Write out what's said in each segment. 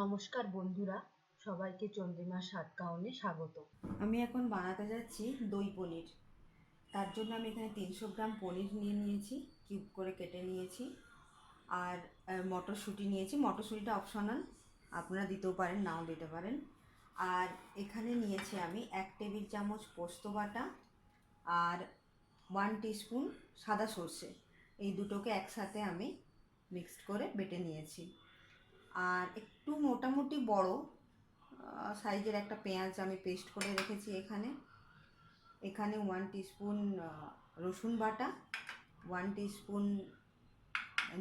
নমস্কার বন্ধুরা, সবাইকে চন্দ্রিমা সাতকাউনে স্বাগত। আমি এখন বানাতে যাচ্ছি দই পনির। তার জন্য আমি এখানে তিনশো গ্রাম পনির নিয়ে নিয়েছি, কিউব করে কেটে নিয়েছি, আর মটরশুঁটি নিয়েছি। মটরশুঁটিটা অপশনাল, আপনারা দিতেও পারেন, নাও দিতে পারেন। আর এখানে নিয়েছি আমি এক টেবিল চামচ পোস্ত বাটা আর ওয়ান টিস্পুন সাদা সর্ষে। এই দুটোকে একসাথে আমি মিক্সড করে বেটে নিয়েছি। আর একটু মোটামুটি বড় সাইজের একটা পেঁয়াজ আমি পেস্ট করে রেখেছি এখানে। এখানে ওয়ান টিস্পুন রসুন বাটা ওয়ান টিস্পুন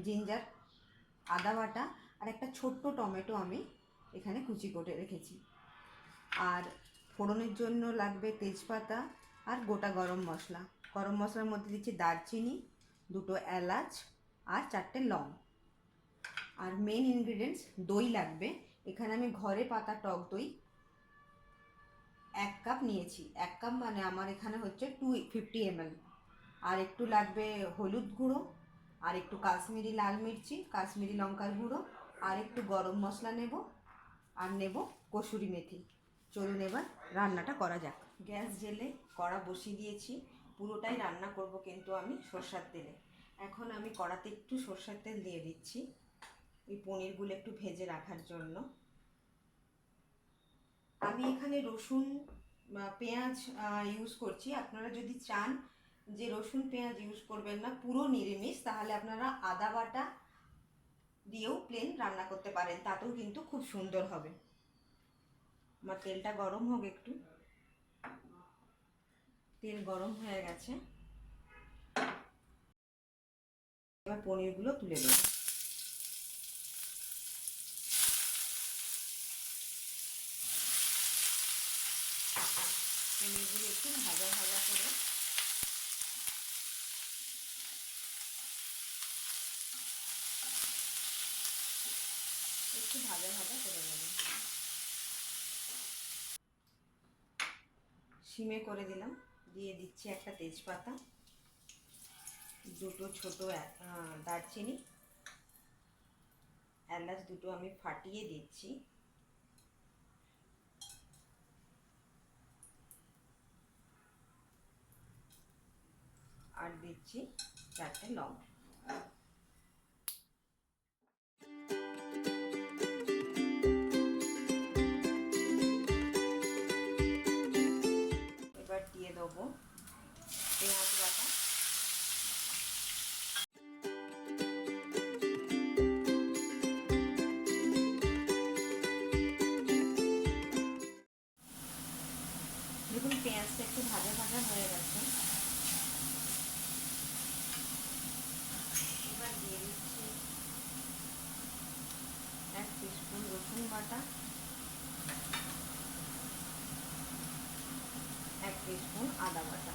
জিঞ্জার আদা বাটা আর একটা ছোট্ট টমেটো আমি এখানে কুচি করে রেখেছি। আর ফোড়নের জন্য লাগবে তেজপাতা আর গোটা গরম মশলা। গরম মশলার মধ্যে দিচ্ছি দারচিনি, দুটো এলাচ আর চারটে লং। আর মেন ইনগ্রিডিয়েন্টস দই লাগবে। এখানে আমি ঘরে পাতা, টক দই এক কাপ নিয়েছি। এক কাপ মানে আমার এখানে হচ্ছে টু ফিফটি এমএল আর একটু লাগবে হলুদ গুঁড়ো, আর একটু কাশ্মীরি লাল মির্চি, কাশ্মীরি লঙ্কার গুঁড়ো, আর একটু গরম মশলা নেব, আর নেব কসুরি মেথি। চলুন এবার রান্নাটা করা যাক। গ্যাস জেলে কড়া বসিয়ে দিয়েছি। পুরোটাই রান্না করব কিন্তু আমি সর্ষার তেলে। এখন আমি কড়াতে একটু সর্ষার তেল দিয়ে দিচ্ছি। এই পনিরগুলো একটু ভেজে রাখার জন্য। আমি এখানে রসুন পেঁয়াজ ইউজ করছি। আপনারা যদি চান যে রসুন, পেঁয়াজ ইউজ করবেন না, পুরো নিরামিষ, তাহলে আপনারা আদা বাটা দিয়েও প্লেন রান্না করতে পারেন। তাতেও কিন্তু খুব সুন্দর হবে। আমার তেলটা গরম হোক একটু। তেল গরম হয়ে গেছে। এবার পনিরগুলো তুলে দেবো পনিরগুলো একটু ভাজা ভাজা করে। একটু ভাজা ভাজা করে নেব। সিমে করে দিলাম, দিয়ে দিচ্ছি একটা তেজপাতা, দুটো ছোট দারচিনি, এলাচ দুটো আমি ফাটিয়ে দিচ্ছি। আর দিচ্ছি চারটে লং এক টিস্পুন আদা বাটা।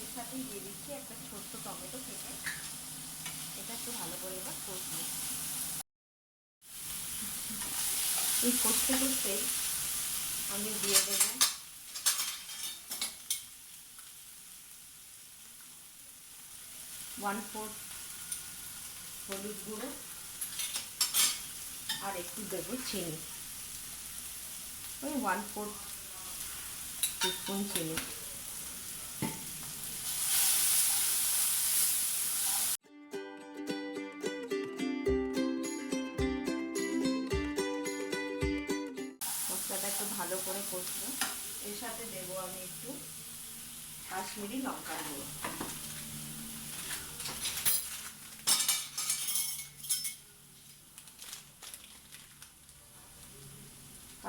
এর সাথে দিয়ে দিচ্ছি একটা ছোট্ট টমেটো কেটে। এটা একটু ভালো করে এবার কষবো। এই কষতে কষতে আমি দিয়ে দেবো। ওয়ান ফোর্থ হলুদ গুঁড়ো। আর একটু দেবো চিনি। ওই ওয়ান ফোর্থ টিস্পুন চিনি। মশলাটা একটু ভালো করে কষবো। এর সাথে দেবো আমি একটু কাশ্মীরি লঙ্কার গুঁড়ো।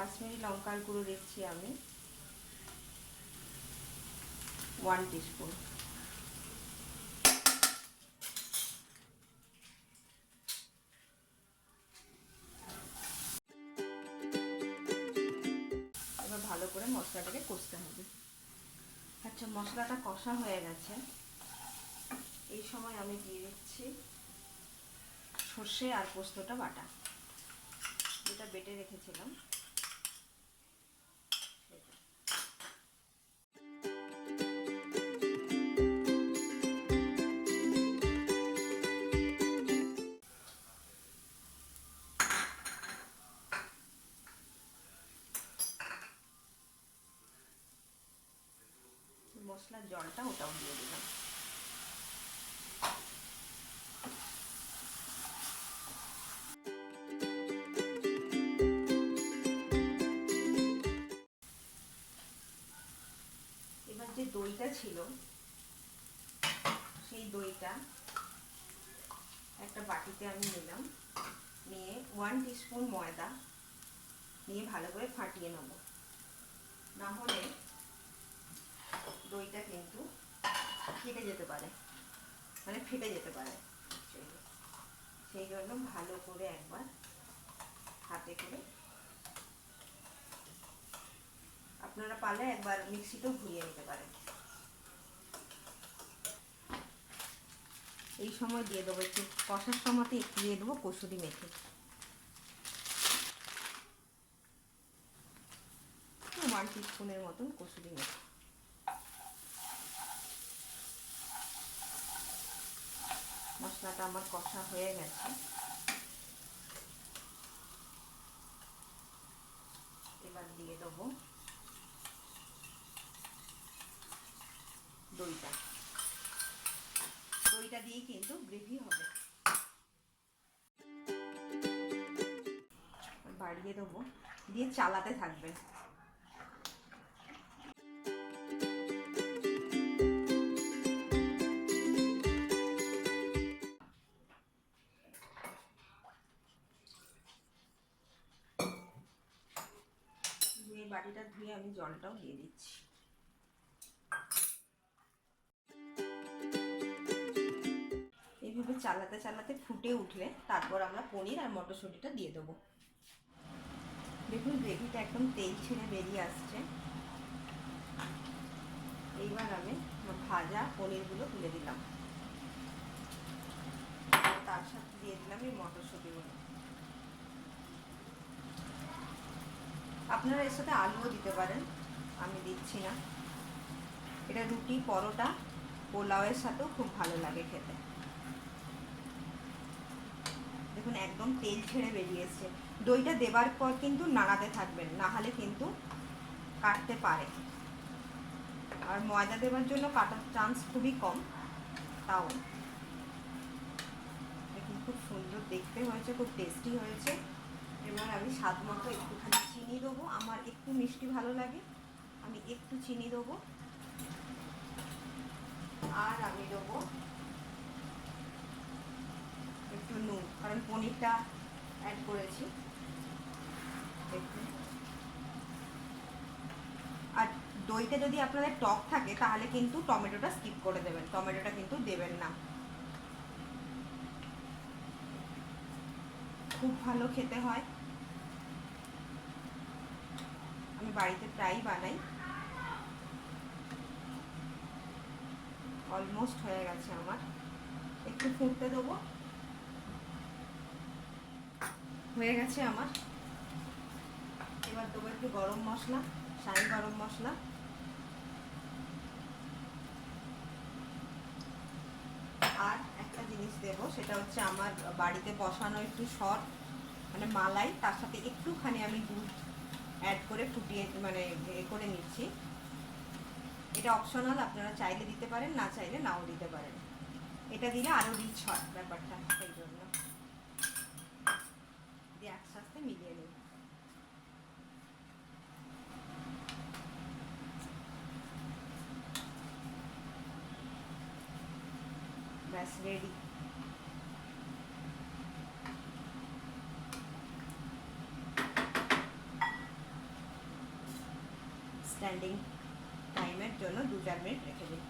কাশ্মীরি লঙ্কার গুঁড়ো দিচ্ছি আমি। ওয়ান টিস্পুন এবার ভালো করে মশলাটাকে কষতে হবে। আচ্ছা মশলাটা কষা হয়ে গেছে। এই সময় আমি দিয়ে দিচ্ছি সর্ষে আর পোস্তটা বাটা। যেটা বেটে রেখেছিলাম। মশলার জলটা ওটাও দিয়ে দিলাম। এবার যে দইটা ছিল, সেই দইটা একটা বাটিতে আমি নিলাম, নিয়ে ওয়ান টিস্পুন ময়দা, নিয়ে ভালো করে ফাটিয়ে নেব। না হলে ফেটে যেতে পারে। মানে ফেটে যেতে পারে সেই জন্য ভালো করে একবার হাতে করে আপনারা পারলে একবার মিক্সিতেও ঘুরিয়ে নিতে পারেন। এই সময় দিয়ে দেবো, একটু কষার সময়তে একটু দিয়ে দেবো কসুরি মেথি। ওয়ান টিস্পুনের মতন কসুরি মেথি। মশলাটা আমার কষা হয়ে গেছে। এবার দিয়ে দেবো দইটা। দইটা দিয়ে কিন্তু গ্রেভি হবে। বাড়িয়ে দেবো। দিয়ে চালাতে থাকবে। ধুয়ে বাটিটা ধুয়ে আমি জলটাও দিয়ে দিচ্ছি। এইভাবে চালাতে চালাতে ফুটে উঠলে তারপর আমরা পনির আর মটরশুঁটিটা দিয়ে দেবো। দেখুন গ্রেভিটা একদম তেল ছেড়ে বেরিয়ে আসছে। এইবার আমি ভাজা পনিরগুলো তুলে দিলাম। তার সাথে দিয়ে দিলাম এই মটরশুঁটিগুলো। আপনারা এর সাথে আলুও দিতে পারেন। আমি দিচ্ছি না। এটা রুটি, পরোটা, পোলাওয়ের সাথেও খুব ভালো লাগে খেতে। দেখুন, একদম তেল ছেড়ে বেরিয়ে এসছে। দইটা দেবার পর কিন্তু নাড়াতে থাকবেন, না হলে কিন্তু কাটতে পারে। আর ময়দা দেওয়ার জন্য কাটার চান্স খুবই কম, তাও। দেখুন, খুব সুন্দর দেখতে হয়েছে, খুব টেস্টি হয়েছে। এবার আমি স্বাদ মতো একটুখানি চিনি দেবো। আমার একটু মিষ্টি ভালো লাগে। আমি একটু চিনি দেবো। আর আমি দেবো একটু নুন, কারণ পনিরটা অ্যাড করেছি। আর দইটা যদি আপনাদের টক থাকে, তাহলে কিন্তু টমেটোটা স্কিপ করে দেবেন। টমেটোটা কিন্তু দেবেন না। খুব ভালো খেতে হয় আমি বাড়িতে প্রায়ই বানাই। অলমোস্ট হয়ে গেছে আমার। একটু ফুটতে দেবো। হয়ে গেছে আমার। এবার দেবো একটু গরম মশলা শাহি গরম মশলা। আর একটা জিনিস দেব, সেটা হচ্ছে আমার বাড়িতে বসানো একটু শট মানে মালাই, তার সাথে একটুখানি আমি দুধ অ্যাড করে ফুটিয়ে মানে এ করে নিচ্ছি। এটা অপশনাল আপনারা চাইলে দিতে পারেন, না চাইলে নাও দিতে পারেন। এটা দিলে আরও রিচ হয় ব্যাপারটা, সেই জন্য। দিয়ে একসাথে মিলিয়ে নিই ব্যাস রেডি স্ট্যান্ডিং টাইমের জন্য দু চার মিনিট রেখে দিই